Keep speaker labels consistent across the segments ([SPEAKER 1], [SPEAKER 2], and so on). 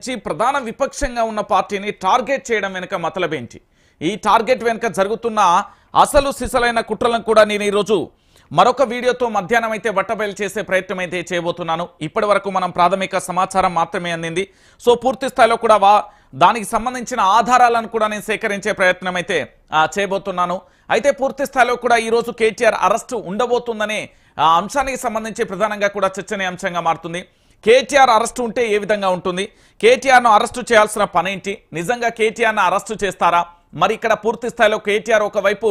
[SPEAKER 1] నుంచి ప్రధాన విపక్షంగా ఉన్న పార్టీని టార్గెట్ చేయడం వెనుక మతలబేంటి? ఈ టార్గెట్ వెనుక జరుగుతున్న అసలు సిసలైన కుట్రలను కూడా నేను ఈరోజు మరొక వీడియోతో మధ్యాహ్నం అయితే బట్టబయలు చేసే ప్రయత్నం అయితే చేయబోతున్నాను. ఇప్పటి వరకు మనం ప్రాథమిక సమాచారం మాత్రమే అందింది. సో పూర్తి స్థాయిలో కూడా వా దానికి సంబంధించిన ఆధారాలను కూడా నేను సేకరించే ప్రయత్నం అయితే చేయబోతున్నాను. అయితే పూర్తి స్థాయిలో కూడా ఈరోజు కేటీఆర్ అరెస్టు ఉండబోతుందనే అంశానికి సంబంధించి ప్రధానంగా కూడా చర్చనీయాంశంగా మారుతుంది. కేటీఆర్ అరెస్టు ఉంటే ఏ విధంగా ఉంటుంది? కేటీఆర్ను అరెస్టు చేయాల్సిన పనేంటి? నిజంగా కేటీఆర్ను అరెస్టు చేస్తారా? మరి ఇక్కడ పూర్తి స్థాయిలో కేటీఆర్ ఒకవైపు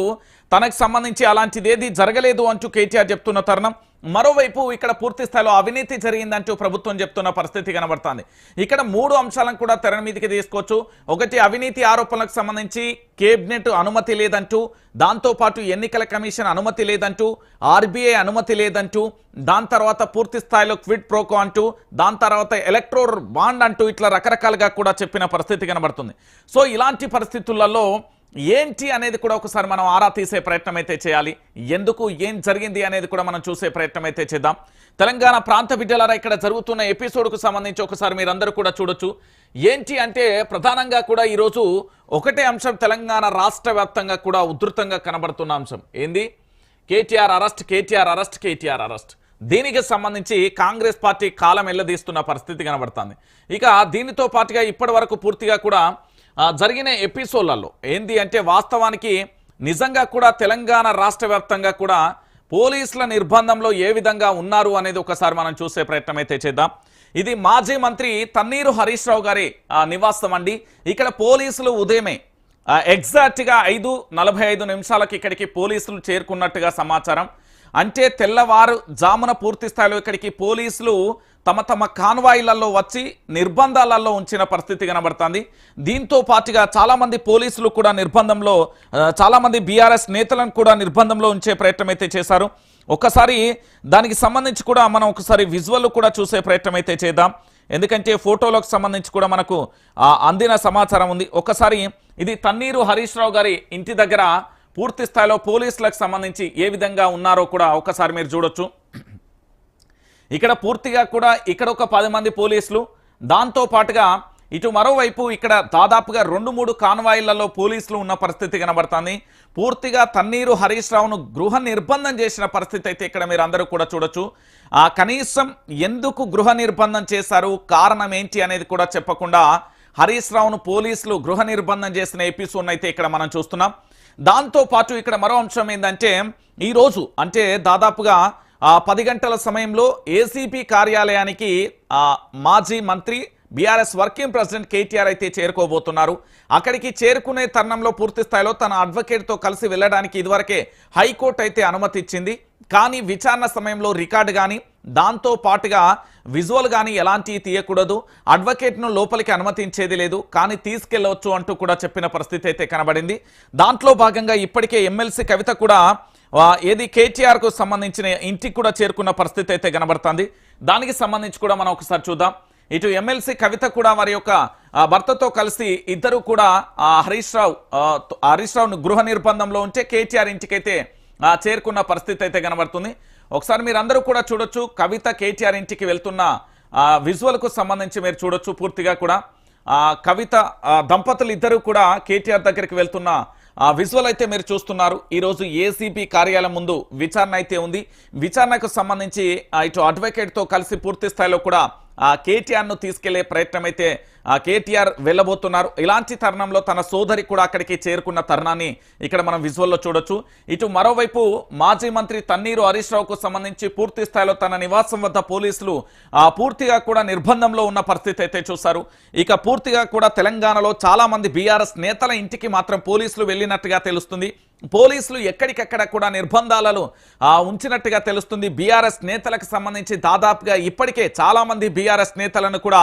[SPEAKER 1] తనకు సంబంధించి అలాంటిది ఏది జరగలేదు అంటూ కేటీఆర్ చెప్తున్న తరుణం. మరోవైపు ఇక్కడ పూర్తి స్థాయిలో అవినీతి జరిగిందంటూ ప్రభుత్వం చెప్తున్న పరిస్థితి కనబడుతుంది. ఇక్కడ మూడు అంశాలను కూడా తెర మీదకి తీసుకోవచ్చు. ఒకటి అవినీతి ఆరోపణలకు సంబంధించి కేబినెట్ అనుమతి లేదంటూ దాంతోపాటు ఎన్నికల కమిషన్ అనుమతి లేదంటూ ఆర్బీఐ అనుమతి లేదంటూ దాని తర్వాత పూర్తి స్థాయిలో క్విడ్ ప్రోకో అంటూ దాని తర్వాత ఎలక్ట్రోర్ బాండ్ అంటూ ఇట్లా రకరకాలుగా కూడా చెప్పిన పరిస్థితి కనబడుతుంది. సో ఇలాంటి పరిస్థితులలో ఏంటి అనేది కూడా ఒకసారి మనం ఆరా తీసే ప్రయత్నం అయితే చేయాలి. ఎందుకు ఏం జరిగింది అనేది కూడా మనం చూసే ప్రయత్నం అయితే చేద్దాం. తెలంగాణ ప్రాంత బిడ్డలారా ఇక్కడ జరుగుతున్న ఎపిసోడ్కు సంబంధించి ఒకసారి మీరందరూ కూడా చూడొచ్చు. ఏంటి అంటే ప్రధానంగా కూడా ఈరోజు ఒకటే అంశం తెలంగాణ రాష్ట్ర వ్యాప్తంగా కూడా ఉధృతంగా కనబడుతున్న అంశం. ఏంది? KTR arrest KTR arrest KTR arrest. దీనికి సంబంధించి కాంగ్రెస్ పార్టీ కాలం ఎల్లదీస్తున్న పరిస్థితి కనబడుతుంది. ఇక దీనితో పాటుగా ఇప్పటి వరకు పూర్తిగా కూడా జరిగిన ఎపిసోడ్లలో ఏంది అంటే వాస్తవానికి నిజంగా కూడా తెలంగాణ రాష్ట్ర వ్యాప్తంగా కూడా పోలీసుల నిర్బంధంలో ఏ విధంగా ఉన్నారు అనేది ఒకసారి మనం చూసే ప్రయత్నం అయితే చేద్దాం. ఇది మాజీ మంత్రి తన్నీరు హరీష్ రావు గారి నివాసం అండి. ఇక్కడ పోలీసులు ఉదయమే ఎగ్జాక్ట్గా ఐదు నలభై ఐదు నిమిషాలకు ఇక్కడికి పోలీసులు చేరుకున్నట్టుగా సమాచారం. అంటే తెల్లవారు జామున పూర్తి స్థాయిలో ఇక్కడికి పోలీసులు తమ తమ కాన్వాయిలలో వచ్చి నిర్బంధాలలో ఉంచిన పరిస్థితి కనబడుతుంది. దీంతో పాటుగా చాలామంది పోలీసులు కూడా నిర్బంధంలో చాలామంది బీఆర్ఎస్ నేతలను కూడా నిర్బంధంలో ఉంచే ప్రయత్నం అయితే చేశారు. ఒక్కసారి దానికి సంబంధించి కూడా మనం ఒకసారి విజువల్ కూడా చూసే ప్రయత్నం అయితే చేద్దాం. ఎందుకంటే ఫోటోలకు సంబంధించి కూడా మనకు అందిన సమాచారం ఉంది. ఒకసారి ఇది తన్నీరు హరీష్ రావు గారి ఇంటి దగ్గర పూర్తి స్థాయిలో పోలీసులకు సంబంధించి ఏ విధంగా ఉన్నారో కూడా ఒకసారి మీరు చూడొచ్చు. ఇక్కడ పూర్తిగా కూడా ఇక్కడ ఒక పది మంది పోలీసులు. దాంతో పాటుగా ఇటు మరోవైపు ఇక్కడ దాదాపుగా రెండు మూడు కాన్వాయిలలో పోలీసులు ఉన్న పరిస్థితి కనబడుతుంది. పూర్తిగా తన్నీరు హరీష్ రావును గృహ నిర్బంధం చేసిన పరిస్థితి అయితే ఇక్కడ మీరు అందరూ కూడా చూడొచ్చు. ఆ కనీసం ఎందుకు గృహ నిర్బంధం చేశారు? కారణం ఏంటి అనేది కూడా చెప్పకుండా హరీష్ రావును పోలీసులు గృహ నిర్బంధం చేసిన ఎపిసోడ్ అయితే ఇక్కడ మనం చూస్తున్నాం. దాంతోపాటు ఇక్కడ మరో అంశం ఏంటంటే ఈరోజు అంటే దాదాపుగా పది గంటల సమయంలో ఏసీపీ కార్యాలయానికి మాజీ మంత్రి బీఆర్ఎస్ వర్కింగ్ ప్రెసిడెంట్ కేటీఆర్ అయితే చేరుకోబోతున్నారు. అక్కడికి చేరుకునే తరుణంలో పూర్తి స్థాయిలో తన అడ్వకేట్తో కలిసి వెళ్ళడానికి ఇదివరకే హైకోర్టు అయితే అనుమతి ఇచ్చింది కానీ విచారణ సమయంలో రికార్డు కానీ దాంతో పాటుగా విజువల్ కానీ ఎలాంటి తీయకూడదు. అడ్వకేట్ను లోపలికి అనుమతించేది లేదు. కానీ తీసుకెళ్ళవచ్చు అంటూ కూడా చెప్పిన పరిస్థితి అయితే కనబడింది. దాంట్లో భాగంగా ఇప్పటికే ఎమ్మెల్సీ కవిత కూడా ఏది కేటీఆర్కు సంబంధించిన ఇంటికి కూడా చేరుకున్న పరిస్థితి అయితే కనబడుతుంది. దానికి సంబంధించి కూడా మనం ఒకసారి చూద్దాం. ఇటు ఎమ్మెల్సీ కవిత కూడా వారి యొక్క భర్తతో కలిసి ఇద్దరు కూడా హరీష్ రావు హరీష్ రావును గృహ నిర్బంధంలో ఉంటే కేటీఆర్ ఇంటికైతే చేరుకున్న పరిస్థితి అయితే కనబడుతుంది. ఒకసారి మీరందరూ కూడా చూడొచ్చు. కవిత కేటీఆర్ ఇంటికి వెళ్తున్న విజువల్కు సంబంధించి మీరు చూడొచ్చు పూర్తిగా కూడా. కవిత దంపతులు ఇద్దరు కూడా కేటీఆర్ దగ్గరికి వెళ్తున్న ఆ విజువల్ అయితే మీరు చూస్తున్నారు. ఈరోజు ఏసీపీ కార్యాలయం ముందు విచారణ అయితే ఉంది. విచారణకు సంబంధించి ఇటు అడ్వకేట్తో కలిసి పూర్తి స్థాయిలో కూడా కేటీఆర్ను తీసుకెళ్ళే ప్రయత్నం అయితే కేటీఆర్ వెళ్ళబోతున్నారు. ఇలాంటి తరుణంలో తన సోదరి కూడా అక్కడికి చేరుకున్న తరుణాన్ని ఇక్కడ మనం విజువల్లో చూడొచ్చు. ఇటు మరోవైపు మాజీ మంత్రి తన్నీరు హరీష్ రావుకు సంబంధించి పూర్తి స్థాయిలో తన నివాసం వద్ద పోలీసులు పూర్తిగా కూడా నిర్బంధంలో ఉన్న పరిస్థితి అయితే చూశారు. ఇక పూర్తిగా కూడా తెలంగాణలో చాలా మంది బీఆర్ఎస్ నేతల ఇంటికి మాత్రం పోలీసులు వెళ్ళినట్టుగా తెలుస్తుంది. పోలీసులు ఎక్కడికెక్కడ కూడా నిర్బంధాలను ఉంచినట్టుగా తెలుస్తుంది. బీఆర్ఎస్ నేతలకు సంబంధించి దాదాపుగా ఇప్పటికే చాలామంది బీఆర్ఎస్ నేతలను కూడా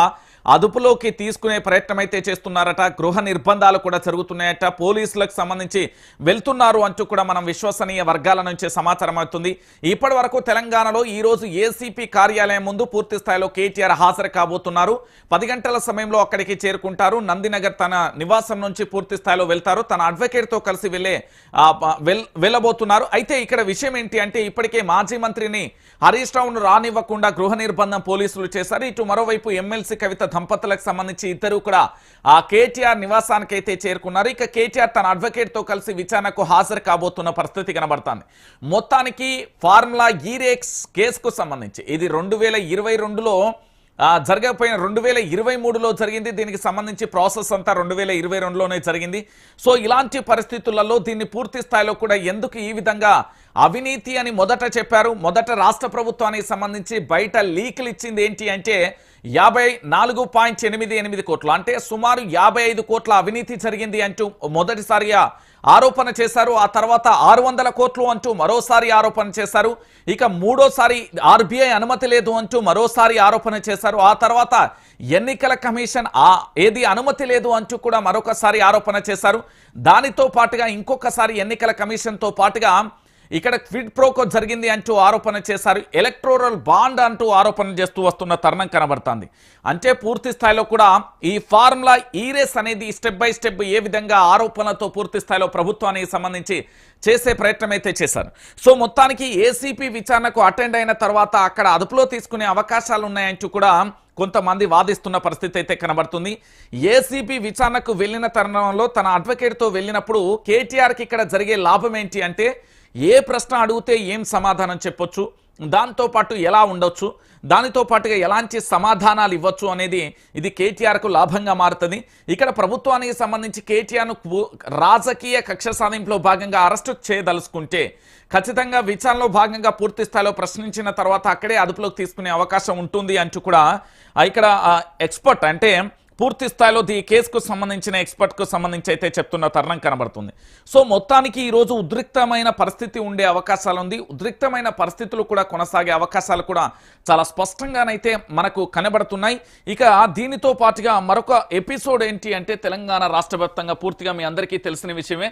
[SPEAKER 1] అదుపులోకి తీసుకునే ప్రయత్నం అయితే చేస్తున్నారట. గృహ నిర్బంధాలు కూడా జరుగుతున్నాయట. పోలీసులకు సంబంధించి వెళ్తున్నారు అంటూ కూడా మనం విశ్వసనీయ వర్గాల నుంచి సమాచారం అవుతుంది. ఇప్పటి వరకు తెలంగాణలో ఈ రోజు ఏసీపీ కార్యాలయం ముందు పూర్తి స్థాయిలో కేటీఆర్ హాజరు కాబోతున్నారు. పది గంటల సమయంలో అక్కడికి చేరుకుంటారు. నందినగర్ తన నివాసం నుంచి పూర్తి స్థాయిలో వెళ్తారు. తన అడ్వకేట్తో కలిసి వెళ్ళే వెళ్ళబోతున్నారు. అయితే ఇక్కడ విషయం ఏంటి అంటే ఇప్పటికే మాజీ మంత్రిని హరీష్ రావును రానివ్వకుండా గృహ నిర్బంధం పోలీసులు చేశారు. ఇటు మరోవైపు ఎమ్మెల్సీ కవిత దంపతులకు సంబంధించి ఇద్దరు కూడా ఆ కేటీఆర్ నివాసానికి అయితే చేరుకున్నారు. ఇక కేటీఆర్ తన అడ్వకేట్తో కలిసి విచారణకు హాజరు కాబోతున్న పరిస్థితి కనబడుతుంది. మొత్తానికి ఫార్ములా ఈరేక్స్ కేసుకు సంబంధించి ఇది రెండు వేల ఇరవై రెండులో జరగకపోయిన రెండు వేల ఇరవై మూడులో జరిగింది. దీనికి సంబంధించి ప్రాసెస్ అంతా రెండు వేల ఇరవై రెండులోనే జరిగింది. సో ఇలాంటి పరిస్థితులలో దీన్ని పూర్తి స్థాయిలో కూడా ఎందుకు ఈ విధంగా అవినీతి అని మొదట చెప్పారు. మొదట రాష్ట్ర ప్రభుత్వానికి సంబంధించి బయట లీకులు ఇచ్చింది ఏంటి అంటే యాభై నాలుగు పాయింట్ ఎనిమిది ఎనిమిది కోట్లు. అంటే సుమారు యాభై ఐదు కోట్ల అవినీతి జరిగింది అంటూ మొదటిసారిగా ఆరోపణ చేశారు. ఆ తర్వాత ఆరు వందల కోట్లు అంటూ మరోసారి ఆరోపణ చేశారు. ఇక మూడోసారి ఆర్బీఐ అనుమతి లేదు అంటూ మరోసారి ఆరోపణ చేశారు. ఆ తర్వాత ఎన్నికల కమిషన్ ఆ ఏది అనుమతి లేదు అంటూ కూడా మరొకసారి ఆరోపణ చేశారు. దానితో పాటుగా ఇంకొకసారి ఎన్నికల కమిషన్తో పాటుగా ఇక్కడ క్విడ్ ప్రోకో జరిగింది అంటూ ఆరోపణ చేశారు. ఎలక్ట్రోరల్ బాండ్ అంటూ ఆరోపణ చేస్తూ వస్తున్న తరుణం కనబడుతుంది. అంటే పూర్తి స్థాయిలో కూడా ఈ ఫార్ములా ఈరేస్ అనేది స్టెప్ బై స్టెప్ ఏ విధంగా ఆరోపణలతో పూర్తి స్థాయిలో ప్రభుత్వానికి సంబంధించి చేసే ప్రయత్నం అయితే చేశారు. సో మొత్తానికి ఏసీపీ విచారణకు అటెండ్ అయిన తర్వాత అక్కడ అదుపులో తీసుకునే అవకాశాలు ఉన్నాయంటూ కూడా కొంతమంది వాదిస్తున్న పరిస్థితి అయితే కనబడుతుంది. ఏసీపీ విచారణకు వెళ్ళిన తరుణంలో తన అడ్వకేట్తో వెళ్ళినప్పుడు కేటీఆర్కి ఇక్కడ జరిగే లాభం ఏంటి అంటే ఏ ప్రశ్న అడిగితే ఏం సమాధానం చెప్పొచ్చు? దాంతోపాటు ఎలా ఉండొచ్చు? దానితో పాటుగా ఎలాంటి సమాధానాలు ఇవ్వచ్చు అనేది ఇది కేటీఆర్కు లాభంగా మారుతుంది. ఇక్కడ ప్రభుత్వానికి సంబంధించి కేటీఆర్ను రాజకీయ కక్ష సాధింపులో భాగంగా అరెస్టు చేయదలుచుకుంటే ఖచ్చితంగా విచారణలో భాగంగా పూర్తి స్థాయిలో ప్రశ్నించిన తర్వాత అక్కడే అదుపులోకి తీసుకునే అవకాశం ఉంటుంది అంటూ కూడా ఇక్కడ ఎక్స్పర్ట్ అంటే పూర్తి స్థాయిలో ఈ కేసుకు సంబంధించిన ఎక్స్పర్ట్కు సంబంధించి అయితే చెప్తున్న తరుణం కనబడుతుంది. సో మొత్తానికి ఈరోజు ఉద్రిక్తమైన పరిస్థితి ఉండే అవకాశాలు ఉంది. ఉద్రిక్తమైన పరిస్థితులు కూడా కొనసాగే అవకాశాలు కూడా చాలా స్పష్టంగానైతే మనకు కనబడుతున్నాయి. ఇక దీనితో పాటుగా మరొక ఎపిసోడ్ ఏంటి అంటే తెలంగాణ రాష్ట్ర వ్యాప్తంగా పూర్తిగా మీ అందరికీ తెలిసిన విషయమే.